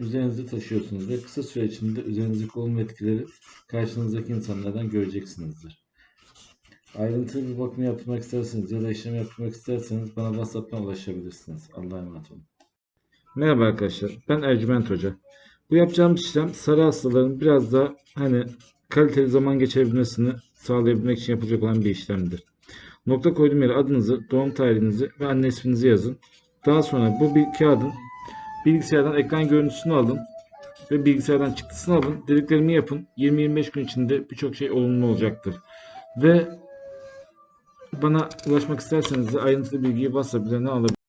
üzerinizde taşıyorsunuz ve kısa süre içinde üzerinizdeki olumlu etkileri karşınızdaki insanlardan göreceksinizdir. Ayrıntılı bir bakım yapmak isterseniz ya da işlem yapmak isterseniz bana WhatsApp'tan ulaşabilirsiniz. Allah'a emanet olun. Merhaba arkadaşlar, ben Ercüment Hoca. Bu yapacağımız işlem sarı hastaların biraz daha hani kaliteli zaman geçirebilmesini sağlayabilmek için yapılacak olan bir işlemdir. Nokta koyduğum yere adınızı, doğum tarihinizi ve anne isminizi yazın. Daha sonra bu bir kağıdın bilgisayardan ekran görüntüsünü alın ve bilgisayardan çıktısını alın. Dediklerimi yapın. 20-25 gün içinde birçok şey olumlu olacaktır. Ve bana ulaşmak isterseniz de ayrıntılı bilgiyi WhatsApp üzerinden alabilirsiniz.